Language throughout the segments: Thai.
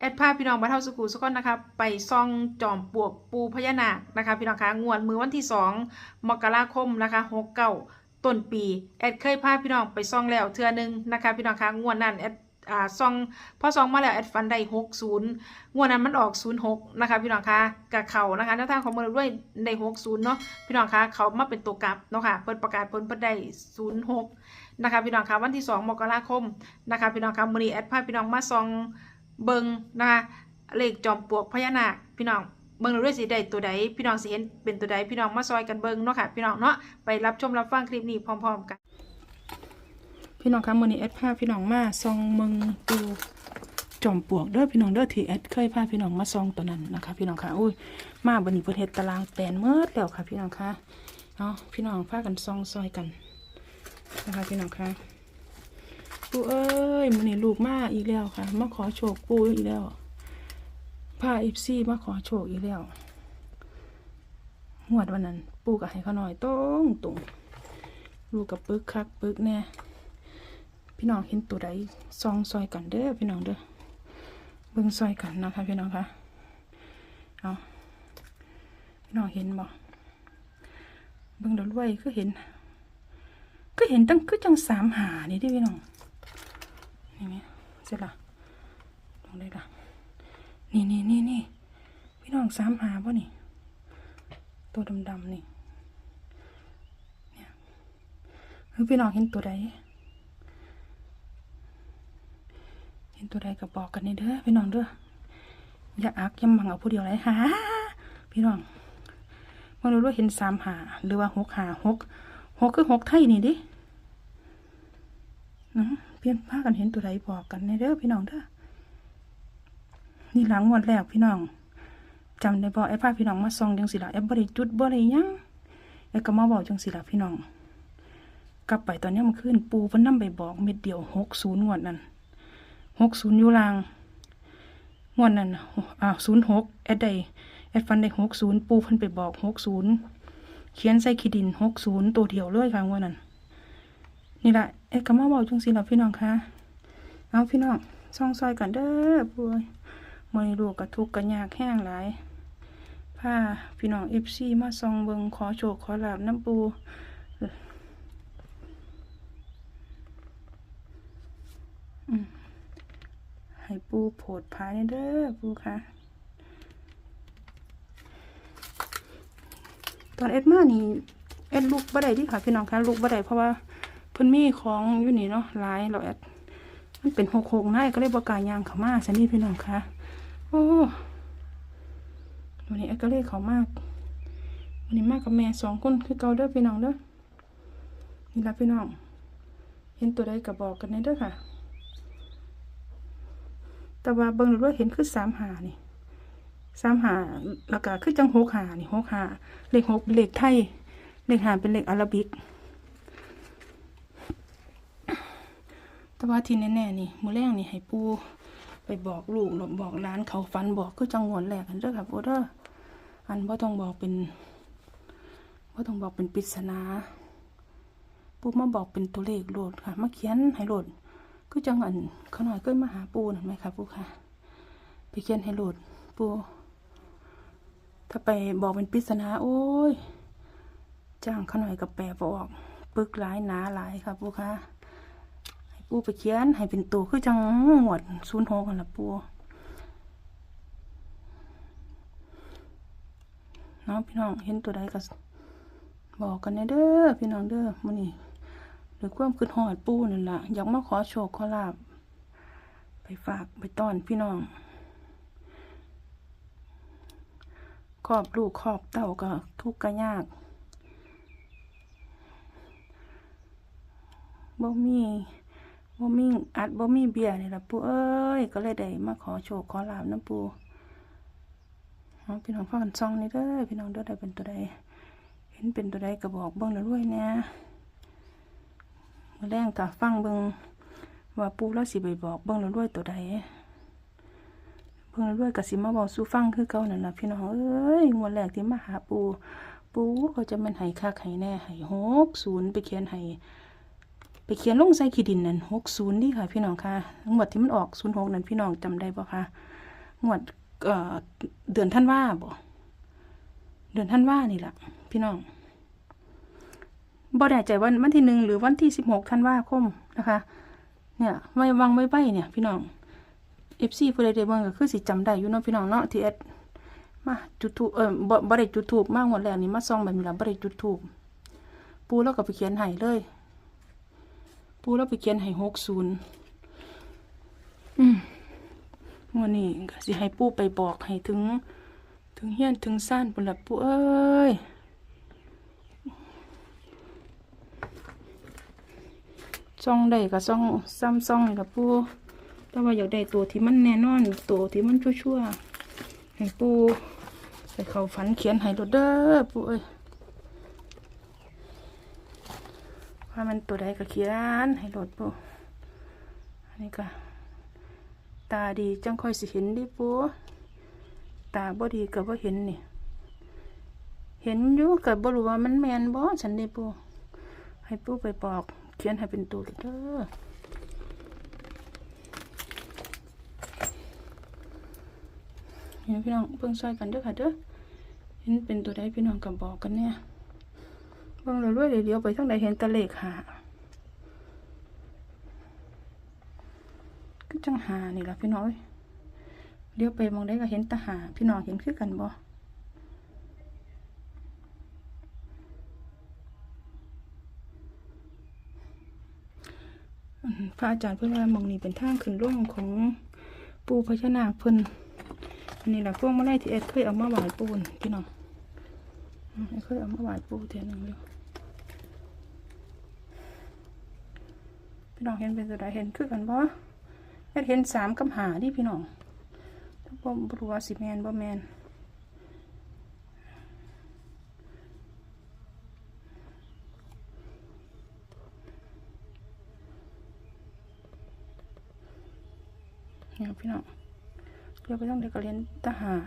แอดพาพพี่น้องมาเท่าสกูสกอนนะคะไปซ่องจอมปวกปูพญานาคนะคะพี่น้องคะงวดมือวันที่สองมกราคมนะคะหกเก้าต้นปีแอดเคยพาพี่น้องไปซ่องแล้วเทือหนึงนะคะพี่น้องคะงวดนั้นแอดอ่าซ่องพอซ่องมาแล้วแอดฟันได้หกศูนย์งวดนั้นมันออกศูนย์หกนะคะพี่น้องคะกับเขานะคะแนวทางของมือด้วยในหกศูนย์เนาะพี่น้องคะเขามาเป็นตัวกลับเนาะค่ะเปิดประกาศผลเปิดได้ศูนย์หกนะคะพี่น้องคะวันที่สองมกราคมนะคะพี่น้องคะมือนี้แอดพาพี่น้องมาซ่อง เบิงนะคะเลขจอมปลวกพญานาคพี่น้องเบิ่งด้วยสิได้ตัวใดพี่น้องสิเห็นเป็นตัวใดพี่น้องมาซอยกันเบิงเนาะค่ะพี่น้องเนาะไปรับชมรับฟังคลิปนี้พร้อม ๆ กัน พี่น้องคะมือนี้แอดพาพี่น้องมาซองเมืองดูจอมปลวกเด้อพี่น้องเด้อที่แอดเคยพาพี่น้องมาซองตัวนั้นนะคะพี่น้องคะอุ้ยมาบัดนี้เพิ่นเฮ็ดตารางแปลนเมิดแล้วค่ะพี่น้องคะเนาะพี่น้องพากันซองซอยกันนะคะพี่น้องคะ ปูเอ้ยมันนี่ลูกมาอีกแล้วค่ะ มาขอโชคปูอีกแล้วพาอิฟซี่มาขอโชคอีกแล้วงวดวันนั้น ปูกับให้เขาหน่อยตรงตรงลูกกับปึกคักปึกแน่พี่น้องเห็นตัวใดซองซอยกันเด้อพี่น้องเด้อเบิ่งซอยกันนะคะพี่น้องคะเอาพี่น้องเห็นบ่เบิ่งดอกไว้ก็เห็น ก็เห็นตั้งคือจังสามหานี่เด้อพี่น้อง นี่ไหมเสร็จละลงได้ละนี่นี่นี่นี่พี่น้องสามหาป่ะนี่ ตัวดำๆนี่เนี่ยคือพี่น้องเห็นตัวใดเห็นตัวใดก็บอกกันนี่เด้อพี่น้องเด้ออย่าอักอย่ามังเอาผู้เดียวเลยฮะพี่น้องมันรู้ว่าเห็นสามหาหรือว่าหกหาหกหกคือหกไทยนี่ดินะ เพียนพากันเห็นตัวใดบอกกันในเด้อพี่น้องเด้อนี่หลังงวันแรกพี่น้องจำได้บอกไอ้พาพี่น้องมาส่องจังสิละไอ้บริจุดบริยังไอ้ก็มาบอกจังสิละพี่น้อง กลับไปตอนนี้มันขึ้นปูพิ่นนำไปบอกเม็ดเดียวหกศูนย์งวดนั้นหกศูนย์ยู่ลางงวดนั้นอ่าศูนย์หกแอดได้แอดฟันได้หกศูนย์ปูพิ่นไปบอกหกศูนย์เขียนใส่ขีดินหกศูนย์ตัวเดียวเลยค่ะงวดนั้น นี่แหละเอ็ดก็มาบอกจังสิล่ะพี่น้องคะเอาพี่น้องซองซอยกันเด้อป่วยมือลูกกระทุกกระยากแห้งหลายผ้าพี่น้องเอฟซีมาซองเบิงขอโชคขอลาบน้ำปูให้ปูโผดพายเด้อปูค่ะ ตอนเอ็ดมานี่เอ็ดลูกบ่ได้ที่ค่ะพี่น้องคะลูกบ่ได้เพราะว่า พิ่นมีของอยู่นี่เนาะหลายเราแอดมันเป็นหกหกนายก็เลยบอกกล้ายางเขามากสันนี่พี่น้องคะโอ้วันนี้แอก็เลยเขามากวันนี้มากกับแม่สองคนคือเกาเด้อพี่น้องเด้อนี่ละพี่น้อง เห็นตัวใดก็บอกกันในเด้อค่ะ แต่ว่าเบิ่งดูว่าเห็นคือสามหานี่สามหาแล้วก็คือจังหกหานี่หกหาเลขหกเป็นเลขไทยเลขหาเป็นเลขอาราบิก แต่ ว่าที่แน่ๆนี่มือแรงนี่ให้ปูไปบอกลูกหรือบอกร้านเขาฟันบอกคือจังหวนแหลกกันเด้อค่ะปูเด้ออันว่าต้องบอกเป็นว่าต้องบอกเป็นปริศนาปูมาบอกเป็นตัวเลขโหลดค่ะมาเขียนให้โหลดคือจังอันเขาหน่อยก็มาหาปูนั่นไหมคะปูค่ะ ไปเขียนให้โหลดปูถ้าไปบอกเป็นปริศนาโอ้ยจ้างเขาหน่อยกับแปลบออกปึกหลายหนาหลายค่ะปูค่ะ ปูไปเขียนให้เป็นตัวคือจังหวดศูนย์หกกันละปูเนาะพี่น้องเห็นตัวใดก็บอกกันแน่เด้อพี่น้องเด้อมื้อนี้หรือความคิดฮอดปูนั่นล่ะอยากมาขอโชคขอลาบไปฝากไปต้อนพี่น้องครอบลูกครอบเต้าก็ทุกข์ก็ยากบ่มี บ่มีอัดบ่มีเบียร์นี่ล่ะปูเอ้ยก็เลยได้มาขอโชคขอลาบน้ำปู่เอาพี่น้องฟังกันซองนี่เด้อพี่น้องเด้อได้เป็นตัวใดเห็นเป็นตัวใดก็บอกเบิ่งแล้วรวยแหน่มื้อแรงก็ฟังเบิ่งว่าปูแล้วสิไปบอกเบิ่งแล้วรวยตัวใดเบิ่งแล้วรวยก็สิมาบอกสู่ฟังคือเก่านั่นล่ะพี่น้องเอ้ยงวดแรกที่มาหาปู ปูเขาจะแม่นให้คักให้แน่ให้60ไปเขียนให้ ไปเขียนลงใส่ขีดินนั่นหกศูนย์นี่ค่ะ พี่น้องค่ะงวดที่มันออกศูนย์หกนั่นพี่น้องจำได้ปะคะงวดเอ่อเดือนท่านว่าบ่เดือนท่านว่านี่แหละพี่น้องบ่แน่ใจวันวันที่หนึ่งหรือวันที่สิบหกท่านว่าคมนะคะ เนี่ยไว้วางไว้ใบเนี่ย พี่น้องเอฟซีผู้ใดได้เบิ่งก็คือสิจำได้อยู่เนาะพี่น้องเนาะที่เอ็ดมาจุดทูบเออบ่บ่ได้จุดทูบมากหมดแล้วนี่มาซองแบบนี้ละบ่ได้จุดทูบปูแล้วก็ไปเขียนให้เลย ปูแล้วไปเขียนให้หกศูนย์อืมวันนี้ก็สิให้ปูไปบอกให้ถึง ถึงเฮียนถึงซ่านปุ่นละปูเอ้ยซ่องได้ก็ซ่องซ้ำซ่องนี่ละปูแต่ว่าอยากได้ตัวที่มันแน่นอนตัวที่มันชั่วๆให้ปูไปเข้าฝันเขียนให้โดดเด้อปูเอ้ย ว่ามันตัวใดก็เขียนให้โดดปูอันนี้ก็ ตาดีจังค่อยสิเห็นดิปูตาบ่ดีก็บ่เห็นนี่ เห็นอยู่ก็บ่รู้ว่ามันแมนบ่ฉันนี่ปู่ให้ปูไปบอก เขียนให้เป็นตัวเด้อเห็นพี่น้องเบิ่งซอยกันเด้อค่ะเด้อเห็นเป็นตัวใดพี่น้องก็บอกกันเนี่ย บิ่งแล้วรวยๆเลี้ยวไปทางใดเห็นตะเลขหาก็จังหานี่ล่ะพี่น้อยเลี้ยวไปมองได้ก็เห็นตาหาพี่น้องเห็นคือกันบ่พระอาจารย์เพิ่อนว่ามองนี่เป็นทางขึ้นลงของปูพญานาคเพิ่นอันนี้แหละพวกเมาไล่ที่เอ็ดเคยเอามาหว้ปูนพี่น้องเคยเอามาหว้ปูเทียหนึงเดียว พี่น้องเห็นเป็นตัวใดเห็นคือกันบ่เอ็ดเห็นสามกับหาดิพี่น้องบ่บ่รู้ว่าสิแมนบ่แมนเนี่ยพี่น้องเรียกไปต้องเด็กก็เรียนทหาร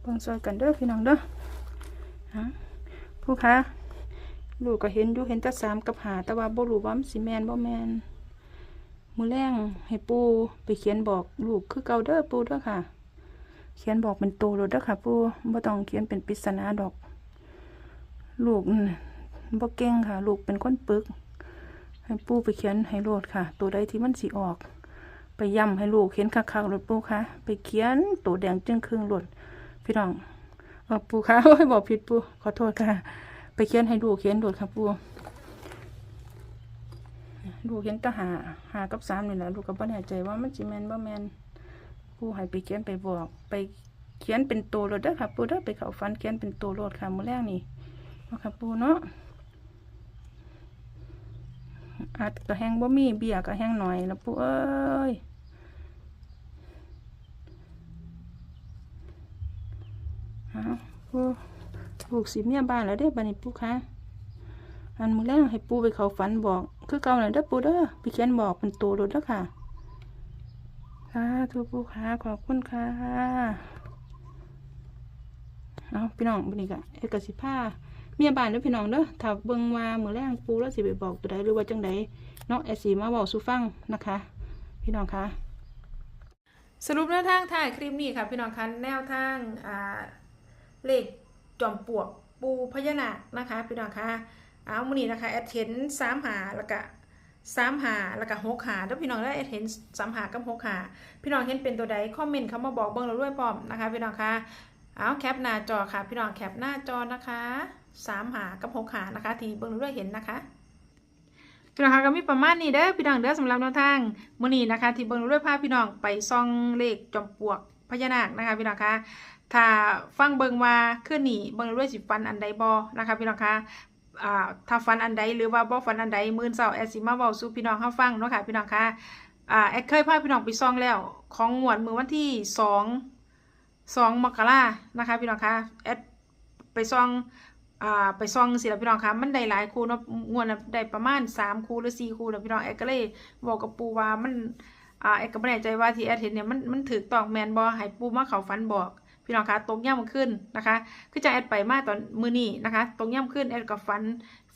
เบิ่งซอยกันเด้อพี่น้องเด้อฮะ ผู้ค้าลูกก็เห็นอยู่เห็นแต่สามกับหาแต่ว่าบ่รู้ว่ามันสิแมนบ่แมนมือแรงให้ปูไปเขียนบอกลูกคือเกาเด้อปูเด้อค่ะ เขียนบอกเป็นโตโลดเด้อค่ะ ปูบ่ต้องเขียนเป็นปริศนาดอก ลูกบ่เก่งค่ะ ลูกเป็นคนปึก ให้ปูไปเขียนให้โลดค่ะ ตัวใดที่มันสิออก ไปย้ำให้ลูกเขียนคักๆโลดปูค่ะ ไปเขียนตัวแดงจึงครึ่งโลดพี่น้อง อปูค่ะโอ้ยบอกผิดปูขอโทษค่ะ ไปเขียนให้ลูเขียนโดดครับปูลูเขียนแตหาหากับสามนี่แหละลูกก็บ่แน่ใจว่ามันสิแมนบ่แมนปูให้ไปเขียนไปบอก ไปเขียนเป็นตัวรถเด้ค่ะปูเด้ไปเขาฟันเขียนเป็นตัวรถค่ะมือแรกนี่นาะค่ะปูเนาะอาจก็แห้งบ่มีเบียก็แห้งหน่อยแล้วปูเอ้ย อาปูลูกสิเมียบ้านแล้วเด้บัดนี้ปูค่ะอันมือแรกให้ปูไปเขาฝันบอก คือเก่าหน่อยเด้อปูเด้อไปเขียนบอกเป็นตัวรถเด้อค่ะค่ะทุกปูค่ะขอบคุณค่ะเอาพี่น้องบันนี้กะเอกสิผ้าเมียบ้านเด้อพี่น้องเด้อถ้าเบิ่งว่ามือแรกปูแล้วสิไปบอกตัวใดหรือว่าจังใดเนาะแอสีมาบอกสู่ฟังนะคะ พี่น้องค่ะสรุปแนวทางถ่ายคลิปนี้ค่ะพี่น้องคะแนวทางอ่า เลขจอมปลวกปูพญานาคนะคะพี่น้องคะเอามือนี้นะคะแอดเห็นสามหาแล้วก็สามหาแล้วก็หกหาแล้วพี่น้องได้แอดเห็นสามหากับหกหาพี่น้องเห็นเป็นตัวใดคอมเมนต์เขามาบอกเบิ้งเราด้วยพร้อมนะคะพี่น้องคะเอาแคปหน้าจอค่ะ พี่น้องแคปหน้าจอนะคะสามหากับหกหานะคะ ทีเบิ้งเราด้วยเห็นนะคะพี่น้องคะก็มีประมาณนี้เด้อพี่น้องเด้อสำหรับแนวทางมือนี้นะคะ ที่เบิ้งเราด้วยพาพี่น้องไปซองเลขจอมปลวกพญานาคนะคะพี่น้องคะ ถ้าฟังเบิงว่าขึ้นนี่เบิงเราด้วยสิฟันอันใดบอนะคะพี่น้องคะถ้าฟันอันใดหรือว่าบ่ฟันอันใดมื่นเศร้าแอดสิมาเว้าสู่พี่น้องเฮาฟังเนาะค่ะพี่น้องคะอ่าแอดเคยพาพี่น้องไปซองแล้ว ของงวดมือวันที่สองสองมกรานะคะพี่น้องคะแอดไปซองอ่าไปซองสิล่ะพี่น้องคะมันได้หลายคูเนาะงวดน่ะได้ประมาณสามคูหรือสี่คู่แล้วพี่น้องแอดก็เลยบอกกับปูว่ามันอ่าแอดก็บ่แน่ใจว่าที่แอดเห็นเนี่ยมันมันถูกต้องแมนบ่ให้ปูมาเขาฝันบอก พี่น้องคะตกย่ำขึ้นนะคะคือจะแอดไปมาตอนมือนี้นะคะตรงย่ำขึ้นแอดกับฟัน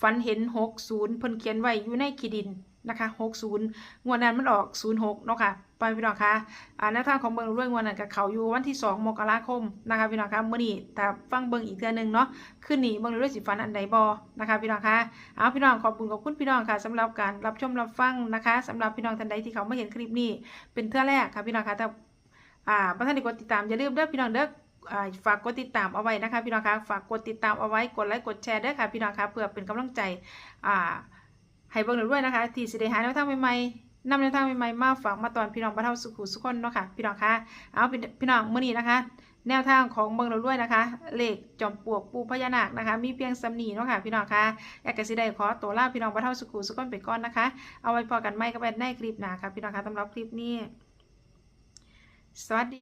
ฟันเห็นหกศูนย์เพิ่นเขียนไว้อยู่ในขีดินนะคะ60งวดนั้นมันออก06เนาะค่ะไปพี่น้องคะอ่าแนวทางของเบิงเรื่องงวดนั้นกับเขาอยู่วันที่2มกราคมนะคะพี่น้องคะมื้อนี้ถ้าฟังเบิงอีกเทื่อหนึงเนาะขึ้นหนีเบิงเรื่องสิฟันอันใดบ่นะคะพี่น้องคะเอาพี่น้องขอบคุณขอบคุณพี่น้องค่ะสำหรับการรับชมรับฟังนะคะสำหรับพี่น้องท่านใดที่เขาไมาเห็นคลิปนี้เป็นเทื่อแรกค่ะพี่น้องคะแต่อ่าบ่ทันด้กดติดตามอย่าลืมเด้อพี่น้องเด้อ ฝากกดติดตามเอาไว้นะคะพี่น้องคะฝากกดติดตามเอาไว้กดไลค์กดแชร์ด้วยค่ะพี่น้องคะเพื่อเป็นกำลังใจให้เบิ่งหนูด้วยนะคะ ที่สิได้หาแนวทางใหม่ๆนำแนวทางใหม่ๆมาฝากมาตอนพี่น้องบ้านเฮาสุขุสุขคนเนาะค่ะพี่น้องคะเอาพี่น้องมื้อนี้นะคะแนวทางของเบิ่งหนูด้วยนะคะ เลขจอมปลวกปูพญานาคนะคะ มีเพียงสำนีเนาะค่ะพี่น้องคะอยากจะสิได้ขอตัวลาพี่น้องบ้านเฮาสุขุสุขคนไปก่อนนะคะ เอาไว้พอกันใหม่กับแอนในคลิปหน้าค่ะพี่น้องคะสำหรับคลิปนี้ สวัสดี